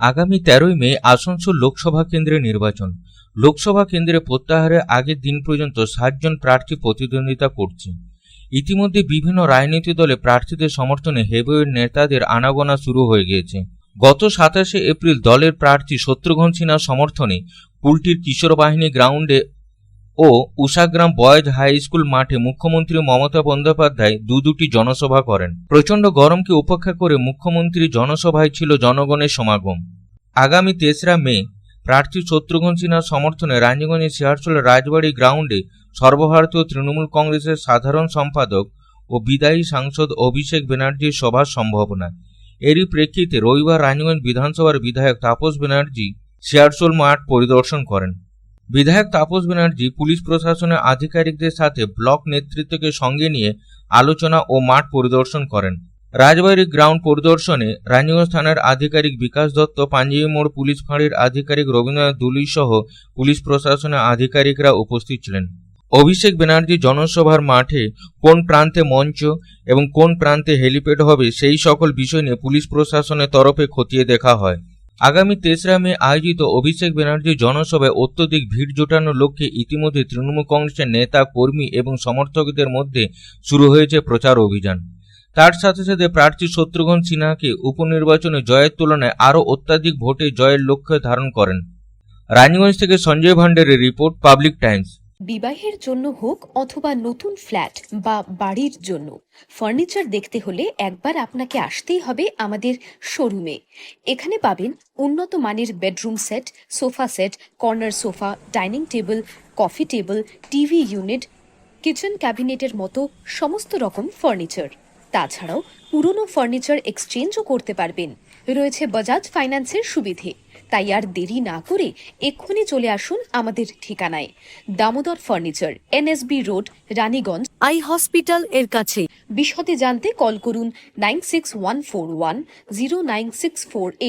আগামী তেরোই মে আসানসোল লোকসভা কেন্দ্রে নির্বাচন। লোকসভা কেন্দ্রে প্রত্যাহারের আগের দিন পর্যন্ত সাতজন প্রার্থী প্রতিদ্বন্দ্বিতা করছে। ইতিমধ্যে বিভিন্ন রাজনৈতিক দলে প্রার্থীদের সমর্থনে হেবের নেতাদের আনাগোনা শুরু হয়ে গিয়েছে। গত সাতাশে এপ্রিল দলের প্রার্থী শত্রুঘন সিনহার সমর্থনে কুলটির কিশোর বাহিনী গ্রাউন্ডে ও উষাগ্রাম বয়েজ হাই স্কুল মাঠে মুখ্যমন্ত্রী মমতা বন্দ্যোপাধ্যায় দু দুটি জনসভা করেন। প্রচণ্ড গরমকে উপেক্ষা করে মুখ্যমন্ত্রী জনসভায় ছিল জনগণের সমাগম। আগামী তেসরা মে, প্রার্থী শত্রুঘ্ন সিনহার সমর্থনে রানীগঞ্জের শিয়ারচলের রাজবাড়ী গ্রাউন্ডে সর্বভারতীয় তৃণমূল কংগ্রেসের সাধারণ সম্পাদক ও বিদায়ী সাংসদ অভিষেক ব্যানার্জির সভার সম্ভাবনা। এরই প্রেক্ষিতে রবিবার রানীগঞ্জ বিধানসভার বিধায়ক তাপস ব্যানার্জি শিয়ারচল মাঠ পরিদর্শন করেন। বিধায়ক তাপস ব্যানার্জি পুলিশ প্রশাসনের আধিকারিকদের সাথে ব্লক নেতৃত্বকে সঙ্গে নিয়ে আলোচনা ও মাঠ পরিদর্শন করেন। রাজবাড়ী গ্রাউন্ড পরিদর্শনে রানীগঞ্জ থানার আধিকারিক বিকাশ দত্ত, পাঞ্জাবি মোড় পুলিশ ফাঁড়ির আধিকারিক রবীন্দ্রনাথ দুলি সহ পুলিশ প্রশাসনের আধিকারিকরা উপস্থিত ছিলেন। অভিষেক ব্যানার্জি জনসভার মাঠে কোন প্রান্তে মঞ্চ এবং কোন প্রান্তে হেলিপ্যাড হবে সেই সকল বিষয় নিয়ে পুলিশ প্রশাসনের তরফে খতিয়ে দেখা হয়। আগামী তেসরা মে আয়োজিত অভিষেক ব্যানার্জির জনসভায় অত্যধিক ভিড় জোটানোর লক্ষ্যে ইতিমধ্যে তৃণমূল কংগ্রেসের নেতা, কর্মী এবং সমর্থকদের মধ্যে শুরু হয়েছে প্রচার অভিযান। তার সাথে সাথে প্রার্থী শত্রুঘ্ন সিনহাকে উপনির্বাচনে জয়ের তুলনায় আরও অত্যাধিক ভোটে জয়ের লক্ষ্য ধারণ করেন। রানীগঞ্জ থেকে সঞ্জয় ভান্ডারের রিপোর্ট, পাবলিক টাইমস। বিবাহের জন্য হোক অথবা নতুন ফ্ল্যাট বা বাড়ির জন্য, ফার্নিচার দেখতে হলে একবার আপনাকে আসতেই হবে আমাদের শোরুমে। এখানে পাবেন উন্নত মানের bedroom set, sofa set, corner sofa, dining table, coffee table, TV unit, kitchen ক্যাবিনেটের মতো সমস্ত রকম ফার্নিচার। তাছাড়াও পুরনো ফার্নিচার এক্সচেঞ্জও করতে পারবেন। রয়েছে বাজাজ ফাইন্যান্সের সুবিধে। তাই আর দেরি না করে এক্ষুনি চলে আসুন আমাদের ঠিকানায়। Damodar furniture NSB road Raniganj. Eye hospital এর কাছে। বিশদে জানতে কল করুন nine six one four one zero nine six four eight.